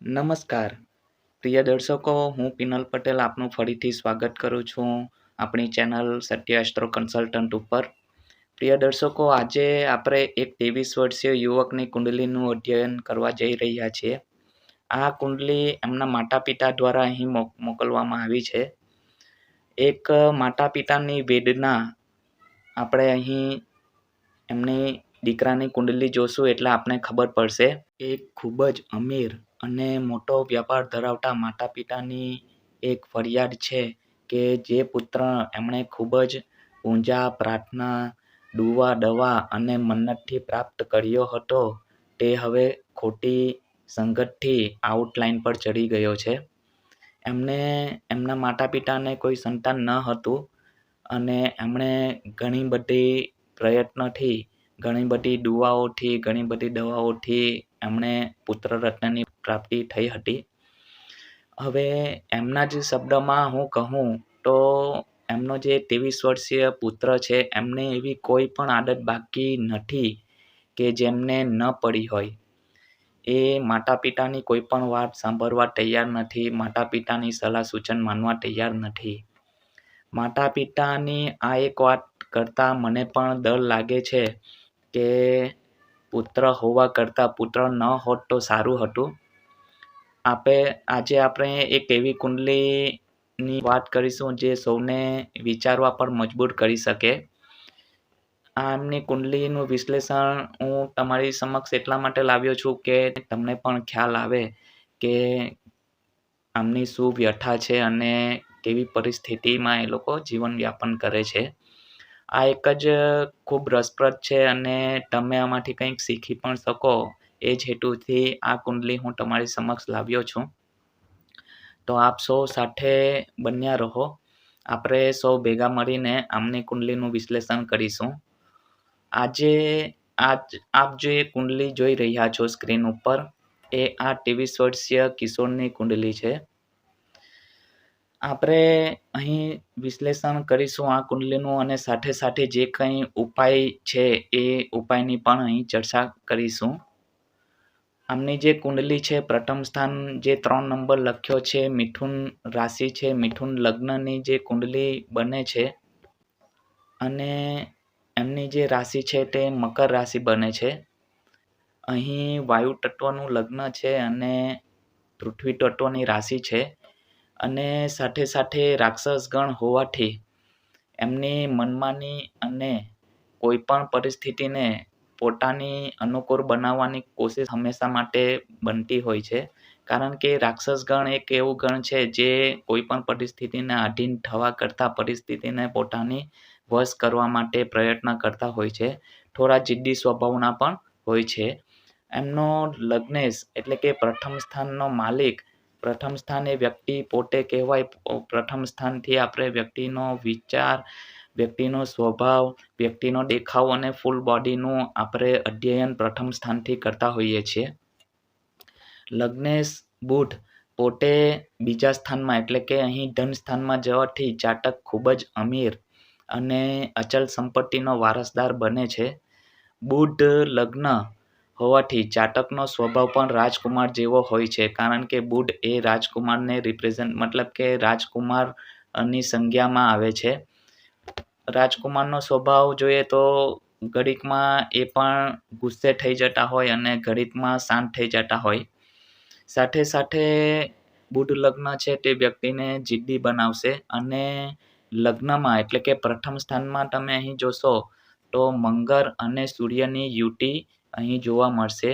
નમસ્કાર. પ્રિય દર્શકો, હું પિનલ પટેલ આપનું ફરીથી સ્વાગત કરું છું આપણી ચેનલ સત્ય એસ્ટ્રો કન્સલ્ટન્ટ ઉપર. પ્રિય દર્શકો, આજે આપણે એક ત્રેવીસ વર્ષીય યુવકની કુંડલીનું અધ્યયન કરવા જઈ રહ્યા છીએ. આ કુંડલી એમના માતા પિતા દ્વારા અહીં મોક મોકલવામાં આવી છે. એક માતા પિતાની વેદના આપણે અહીં એમની દીકરાની કુંડલી જોશું એટલે આપણે ખબર પડશે. એક ખૂબ જ અમીર અને મોટો વ્યાપાર ધરાવતા માતા પિતાની એક ફરિયાદ છે કે જે પુત્ર એમણે ખૂબ જ પૂજા પ્રાર્થના, દુવા દવા અને મન્નતથી પ્રાપ્ત કર્યો હતો. તે હવે ખોટી સંગતથી આઉટલાઇન પર ચડી ગયો છે. એમને, એમના માતા પિતાને કોઈ સંતાન ન હતું અને એમણે ઘણી બધી પ્રયત્નથી, ઘણી બધી દુવાઓથી, ઘણી બધી દવાઓથી એમણે પુત્ર રત્નની પ્રાપ્તિ થઈ હતી. હવે એમના જ શબ્દમાં હું કહું તો એમનો જે ત્રેવીસ વર્ષીય પુત્ર છે, એમને એવી કોઈ પણ આદત બાકી નથી કે જેમને ન પડી હોય. એ માતા પિતાની કોઈ પણ વાત સાંભળવા તૈયાર નથી માતા પિતાની સલાહ સૂચન માનવા તૈયાર નથી. માતા પિતાની આ એક વાત કરતાં મને પણ ડર લાગે છે કે પુત્ર હોવા કરતાં પુત્ર ન હોત તો સારું હતું. આપે, આજે આપણે એક એવી કુંડલીની વાત કરીશું જે સૌને વિચારવા પર મજબૂર કરી શકે. આ એમની કુંડલીનું વિશ્લેષણ હું તમારી સમક્ષ એટલા માટે લાવ્યો છું કે તમને પણ ખ્યાલ આવે કે આમની શું વ્યથા છે અને કેવી પરિસ્થિતિમાં એ લોકો જીવન વ્યાપન કરે છે. આ એક જ ખૂબ રસપ્રદ છે અને તમે આમાંથી કંઈક શીખી પણ શકો. એ જ હેતુથી આ કુંડલી હું તમારી સમક્ષ લાવ્યો છું. તો આપ સૌ સાથે બન્યા રહો. આપણે સૌ ભેગા મળીને આમની કુંડલીનું વિશ્લેષણ કરીશું. આજે આજ, આપ જે કુંડલી જોઈ રહ્યા છો સ્ક્રીન ઉપર, એ આ ત્રેવીસ વર્ષીય કિશોરની કુંડલી છે. આપણે અહીં વિશ્લેષણ કરીશું આ કુંડલીનું અને સાથે સાથે જે કંઈ ઉપાય છે એ ઉપાયની પણ અહીં ચર્ચા કરીશું. આમની જે કુંડલી છે, પ્રથમ સ્થાન જે ત્રણ નંબર લખ્યો છે, મિથુન રાશિ છે, મિથુન લગ્નની જે કુંડલી બને છે અને એમની જે રાશિ છે તે મકર રાશિ બને છે. અહીં વાયુ તત્વનું લગ્ન છે અને પૃથ્વી તત્વની રાશિ છે અને સાથે સાથે રાક્ષસગણ હોવાથી એમની મનમાની અને કોઈ પણ પરિસ્થિતિને પોતાની અનુકૂળ બનાવવાની કોશિશ હંમેશા માટે બનતી હોય છે. કારણ કે રાક્ષસ ગણ એક એવું ગણ છે જે કોઈ પણ પરિસ્થિતિને આધીન થવા કરતાં પરિસ્થિતિને પોતાની વશ કરવા માટે પ્રયત્ન કરતા હોય છે. થોડા જિદ્દી સ્વભાવના પણ હોય છે. એમનો લગ્નેશ એટલે કે પ્રથમ સ્થાનનો માલિક, પ્રથમ સ્થાન એ વ્યક્તિ પોતે કહેવાય, પ્રથમ સ્થાનથી આપણે વ્યક્તિનો વિચાર વ્યક્તિનો સ્વભાવ, વ્યક્તિનો દેખાવ અને ફૂલ બોડીનું આપણે અધ્યયન પ્રથમ સ્થાનથી કરતા હોઈએ છીએ. લગ્નેશ બુધ પોતે બીજા સ્થાનમાં એટલે કે અહીં ધન સ્થાનમાં જવાથી જાતક ખૂબ જ અમીર અને અચલ સંપત્તિનો વારસદાર બને છે. બુધ લગ્ન હોવાથી જાતકનો સ્વભાવ પણ રાજકુમાર જેવો હોય છે કારણ કે બુધ એ રાજકુમારને રિપ્રેઝન્ટ મતલબ કે રાજકુમારની સંજ્ઞામાં આવે છે. રાજકુમારનો સ્વભાવ જોઈએ તો ઘડીકમાં એ પણ ગુસ્સે થઈ જતા હોય અને ઘડીકમાં શાંત થઈ જતા હોય. સાથે સાથે બુધ લગ્ન છે તે વ્યક્તિને જિદ્દી બનાવશે અને લગ્નમાં એટલે કે પ્રથમ સ્થાનમાં તમે અહીં જોશો તો મંગળ અને સૂર્યની યુતિ અહીં જોવા મળશે.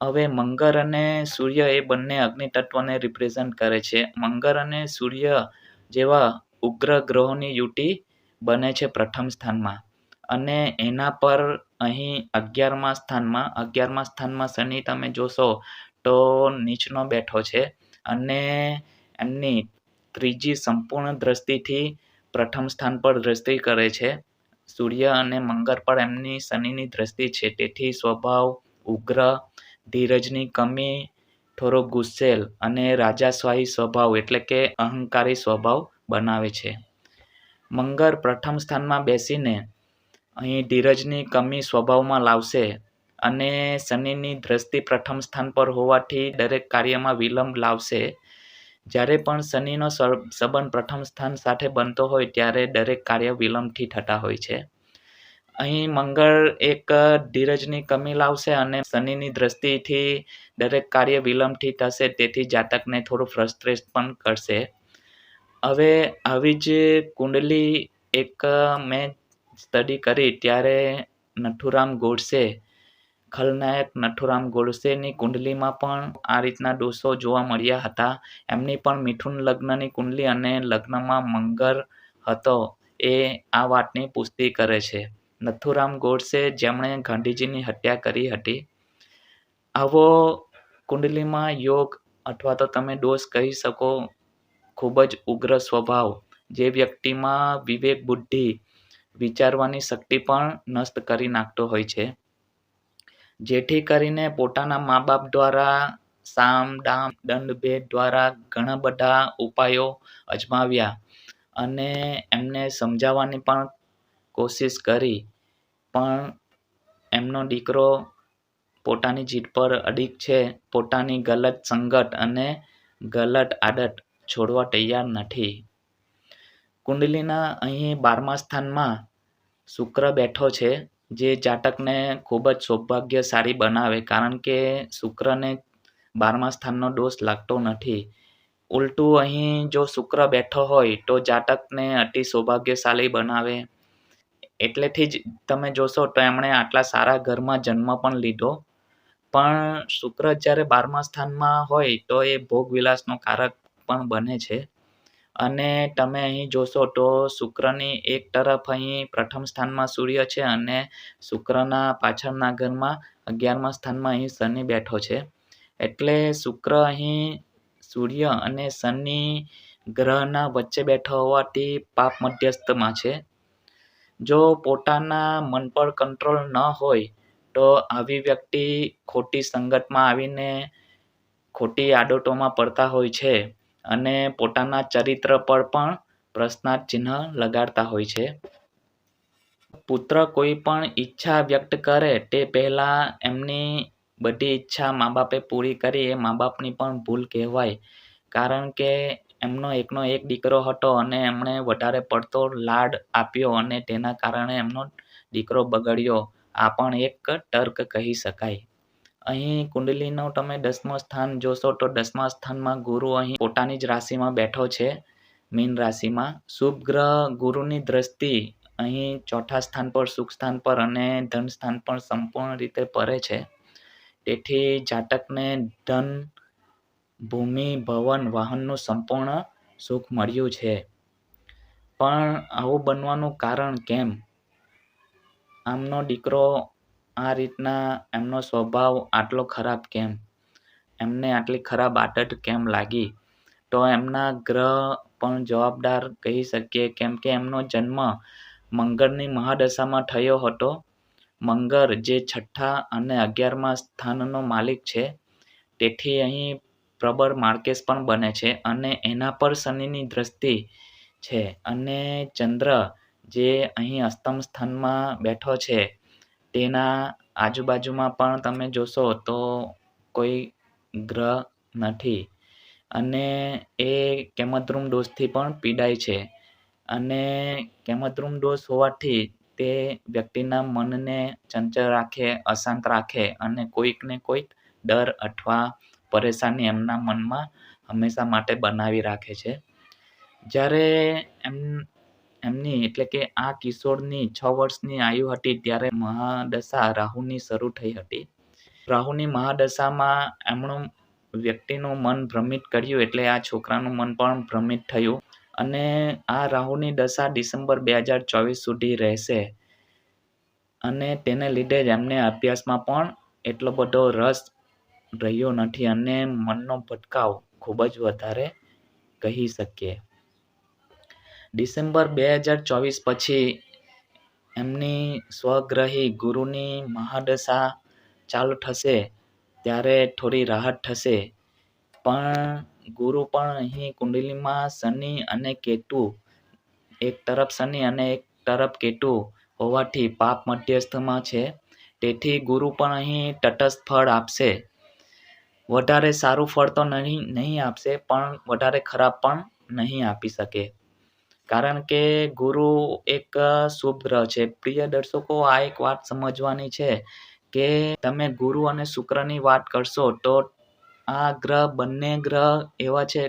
હવે મંગળ અને સૂર્ય એ બંને અગ્નિ તત્વને રિપ્રેઝન્ટ કરે છે. મંગળ અને સૂર્ય જેવા ઉગ્ર ગ્રહોની યુતિ બને છે પ્રથમ સ્થાનમાં. અને એના પર અહીં અગિયારમા સ્થાનમાં અગિયારમા સ્થાનમાં શનિ તમે જોશો તો નીચનો બેઠો છે. અને એમની ત્રીજી સંપૂર્ણ દ્રષ્ટિથી પ્રથમ સ્થાન પર દ્રષ્ટિ કરે છે. સૂર્ય અને મંગળ પર એમની શનિની દ્રષ્ટિ છે. તેથી સ્વભાવ, ઉગ્ર, ધીરજની કમી, થોડો ગુસ્સેલ અને રાજાશાહી સ્વભાવ એટલે કે અહંકારી સ્વભાવ બનાવે છે. મંગળ પ્રથમ સ્થાનમાં બેસીને અહીં ધીરજની કમી સ્વભાવમાં લાવશે અને શનિની દ્રષ્ટિ પ્રથમ સ્થાન પર હોવાથી દરેક કાર્યમાં વિલંબ લાવશે. જ્યારે પણ શનિનો સંબંધ પ્રથમ સ્થાન સાથે બનતો હોય ત્યારે દરેક કાર્ય વિલંબથી થતા હોય છે. અહીં મંગળ એક ધીરજની કમી લાવશે અને શનિની દ્રષ્ટિથી દરેક કાર્ય વિલંબથી થશે, તેથી જાતકને થોડું ફ્રસ્ટ્રેટ પણ કરશે. હવે આવી જ કુંડલી એક મેં સ્ટડી કરી ત્યારે નથુરામ ગોડસે, ખલનાયક નથુરામ ગોડસેની કુંડલીમાં પણ આ રીતના દોષો જોવા મળ્યા હતા. એમની પણ મિથુન લગ્નની કુંડલી અને લગ્નમાં મંગળ હતો એ આ વાતની પુષ્ટિ કરે છે. નથુરામ ગોડસે જેમણે ગાંધીજીની હત્યા કરી હતી. આવો કુંડલીમાં યોગ અથવા તો તમે દોષ કહી શકો ખૂબ જ ઉગ્ર સ્વભાવ, જે વ્યક્તિમાં વિવેક, બુદ્ધિ વિચારવાની શક્તિ પણ નષ્ટ કરી નાખતો હોય છે. જેથી કરીને પોતાના મા બાપ દ્વારા સામ દામ દંડ, ભેદ દ્વારા ઘણા બધા ઉપાયો અજમાવ્યા અને એમને સમજાવવાની પણ કોશિશ કરી, પણ એમનો દીકરો પોતાની જીદ પર અડીક છે. પોતાની ગલત સંગત અને ગલત આદત છોડવા તૈયાર નથી. કુંડલીના અહીં બારમા સ્થાનમાં શુક્ર બેઠો છે, જે જાતકને ખૂબ જ સૌભાગ્યશાળી બનાવે, કારણ કે શુક્રને બારમા સ્થાનનો દોષ લાગતો નથી. ઉલટું અહીં જો શુક્ર બેઠો હોય, તો જાતકને અતિ સૌભાગ્યશાળી બનાવે. એટલેથી જ તમે જોશો, તો એમણે આટલા સારા ઘરમાં જન્મ પણ લીધો. પણ શુક્ર જ્યારે બારમા સ્થાનમાં હોય, તો એ ભોગવિલાસનો કારક પણ બને છે. અને તમે અહીં જોશો તો શુક્રની એક તરફ અહીં પ્રથમ સ્થાનમાં સૂર્ય છે અને શુક્રના પાછળના ઘરમાં અગિયારમા સ્થાનમાં અહીં શનિ બેઠો છે. એટલે શુક્ર અહીં સૂર્ય અને શનિ ગ્રહના વચ્ચે બેઠો હોવાથી પાપ મધ્યસ્થમાં છે. જો પોતાના મન પર કંટ્રોલ ન હોય તો આવી વ્યક્તિ ખોટી સંગતમાં આવીને ખોટી આદતોમાં પડતા હોય છે. અને પોતાના ચરિત્ર પર પણ પ્રશ્નાર્થ ચિહ્ન લગાડતા હોય છે. પુત્ર કોઈ પણ ઈચ્છા વ્યક્ત કરે તે પહેલાં એમની બધી ઈચ્છા મા બાપે પૂરી કરી, એ મા બાપની પણ ભૂલ કહેવાય. કારણ કે એમનો એકનો એક દીકરો હતો અને એમણે વધારે પડતો લાડ આપ્યો અને તેના કારણે એમનો દીકરો બગડ્યો. આ પણ એક તર્ક કહી શકાય. અહીં કુંડલીનો તમે દસમો સ્થાન જોશો તો દસમા સ્થાનમાં ગુરુ અહીં પોતાની જ રાશિમાં બેઠો છે, મીન રાશિમાં. શુભ ગ્રહ ગુરુની દ્રષ્ટિ અહીં ચોથા સ્થાન પર સુખ સ્થાન પર અને ધન સ્થાન પર સંપૂર્ણ રીતે પરે છે. તેથી જાતકને ધન, ભૂમિ, ભવન, વાહનનું સંપૂર્ણ સુખ મળ્યું છે. પણ આવું બનવાનું કારણ કેમ? આમનો દીકરો આ રીતના એમનો સ્વભાવ આટલો ખરાબ કેમ? એમને આટલી ખરાબ આદત કેમ લાગી? તો એમના ગ્રહ પણ જવાબદાર કહી શકીએ કેમ કે એમનો જન્મ મંગળની મહાદશામાં થયો હતો. મંગળ જે છઠ્ઠા અને અગિયારમા સ્થાનનો માલિક છે, તેથી અહીં પ્રબળ માર્કેસ પણ બને છે અને એના પર શનિની દ્રષ્ટિ છે અને ચંદ્ર જે અહીં અષ્ટમ સ્થાનમાં બેઠો છે તેના આજુબાજુમાં પણ તમે જોશો તો કોઈ ગ્રહ નથી. અને એ કેમદ્રુમ ડોઝથી પણ પીડાય છે. અને કેમદ્રુમ ડોઝ હોવાથી તે વ્યક્તિના મનને ચંચળ રાખે, અશાંત રાખે અને કોઈકને કોઈક ડર અથવા પરેશાની એમના મનમાં હંમેશા માટે બનાવી રાખે છે. જ્યારે એમ એમની, એટલે કે આ કિશોરની છ વર્ષની આયુ હતી ત્યારે મહાદશા રાહુની શરૂ થઈ હતી. રાહુની મહાદશામાં એમનું વ્યક્તિનું મન ભ્રમિત કર્યું, એટલે આ છોકરાનું મન પણ ભ્રમિત થયું. અને આ રાહુની દશા ડિસેમ્બર બે હજાર ચોવીસ સુધી રહેશે. અને તેને લીધે જ એમને અભ્યાસમાં પણ એટલો બધો રસ રહ્યો નથી અને મનનો ભટકાવ ખૂબ જ વધારે કહી શકીએ. ડિસેમ્બર બે હજાર ચોવીસ પછી એમની સ્વગ્રહી ગુરુની મહાદશા ચાલુ થશે, ત્યારે થોડી રાહત થશે. પણ ગુરુ પણ અહીં કુંડલીમાં શનિ અને કેતુ, એક તરફ શનિ અને એક તરફ કેતુ હોવાથી પાપ મધ્યસ્થમાં છે. તેથી ગુરુ પણ અહીં તટસ્થ ફળ આપશે. વધારે સારું ફળ તો નહીં નહીં આપશે, પણ વધારે ખરાબ પણ નહીં આપી શકે. કારણ કે ગુરુ એક શુભ છે. પ્રિય દર્શકો, આ એક વાત સમજવાની છે કે તમે ગુરુ અને શુક્રની વાત કરશો તો આ ગ્રહ બંને ગ્રહ એવા છે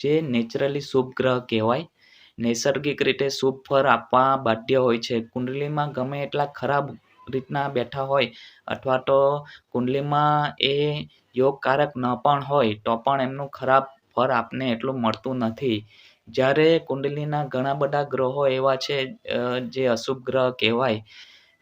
જે નેચરલી શુભ ગ્રહ કહેવાય. નૈસર્ગિક રીતે શુભ ફળ આપવા બાધ્ય હોય છે. કુંડલીમાં ગમે એટલા ખરાબ રીતના બેઠા હોય અથવા તો કુંડલીમાં એ યોગકારક ન પણ હોય તો પણ એમનું ખરાબ ફળ આપને એટલું મળતું નથી. જ્યારે કુંડલીના ઘણા બધા ગ્રહો એવા છે જે અશુભ ગ્રહ કહેવાય,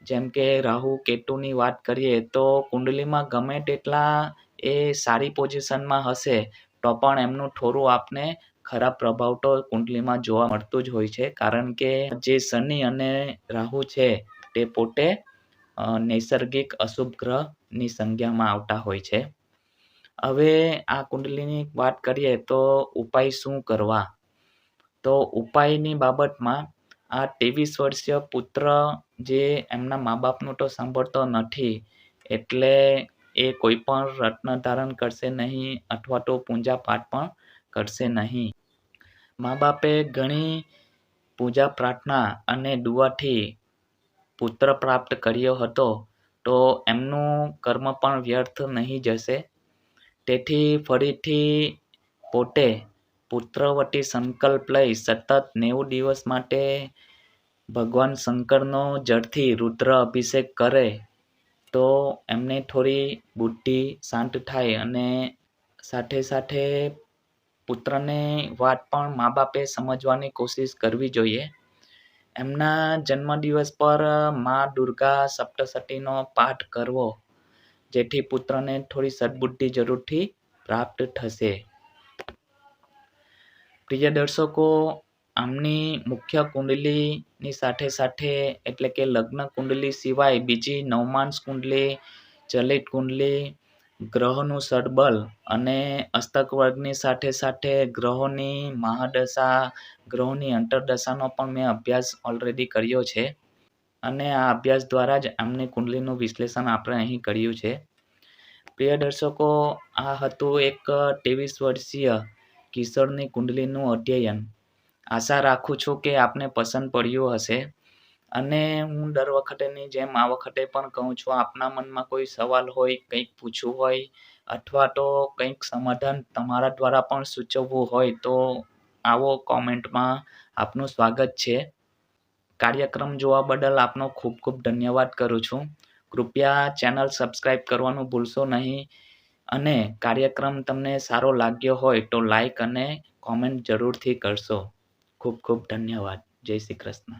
જેમ કે રાહુ, કેતુની વાત કરીએ, તો કુંડલીમાં ગમે તેટલા એ સારી પોઝિશનમાં હશે, તો પણ એમનું થોડું આપને ખરાબ પ્રભાવ તો કુંડલીમાં જોવા મળતું જ હોય છે. કારણ કે જે શનિ અને રાહુ છે, તે પોતે નૈસર્ગિક અશુભ ગ્રહની સંજ્ઞામાં આવતા હોય છે. હવે આ કુંડલીની વાત કરીએ તો ઉપાય શું કરવા? તો ઉપાયની બાબતમાં આ ત્રેવીસ વર્ષીય પુત્ર જે એમના મા બાપનું તો સાંભળતો નથી, એટલે એ કોઈ પણ રત્ન ધારણ કરશે નહીં અથવા તો પૂજા પાઠ પણ કરશે નહીં. મા બાપે ઘણી પૂજા પ્રાર્થના અને દુઆથી પુત્ર પ્રાપ્ત કર્યો હતો, તો એમનું કર્મ પણ વ્યર્થ નહીં જશે. તેથી ફરીથી પોતે પુત્રવટી સંકલ્પ લઈ સતત નેવું દિવસ માટે ભગવાન શંકરનો જળથી રુદ્ર અભિષેક કરે તો એમને થોડી બુદ્ધિ શાંત થાય અને સાથે સાથે પુત્રને વાત પણ મા બાપે સમજવાની કોશિશ કરવી જોઈએ. એમના જન્મદિવસ પર મા દુર્ગા સપ્તસતીનો પાઠ કરવો, જેથી પુત્રને થોડી સદબુદ્ધિ જરૂરથી પ્રાપ્ત થશે. પ્રિય દર્શકો, આમની મુખ્ય કુંડલીની સાથે સાથે, એટલે કે લગ્ન કુંડલી સિવાય બીજી નવમાંશ કુંડલી, ચલિત કુંડલી, ગ્રહોનું સડબલ અને અસ્તક વર્ગની સાથે સાથે ગ્રહોની મહાદશા, ગ્રહોની અંતરદશાનો પણ મેં અભ્યાસ ઓલરેડી કર્યો છે. અને આ અભ્યાસ દ્વારા જ આમની કુંડલીનું વિશ્લેષણ આપણે અહીં કર્યું છે. પ્રિય દર્શકો, આ હતું એક ત્રેવીસ વર્ષીય કિશોરની કુંડલીનું અધ્યયન. આશા રાખું છું કે આપને પસંદ પડ્યું હશે. અને હું દર વખતેની જેમ આ વખતે પણ કહું છું, આપના મનમાં કોઈ સવાલ હોય, કંઈક પૂછવું હોય, અથવા તો કંઈક સમાધાન તમારા દ્વારા પણ સૂચવવું હોય, તો આવો કોમેન્ટમાં આપનું સ્વાગત છે. કાર્યક્રમ જોવા બદલ આપનો ખૂબ ખૂબ ધન્યવાદ કરું છું. કૃપયા ચેનલ સબસ્ક્રાઈબ કરવાનું ભૂલશો નહીં. અને કાર્યક્રમ તમને સારો લાગ્યો હોય તો લાઈક અને કોમેન્ટ જરૂરથી કરશો. ખૂબ ખૂબ ધન્યવાદ. જય શ્રી કૃષ્ણ.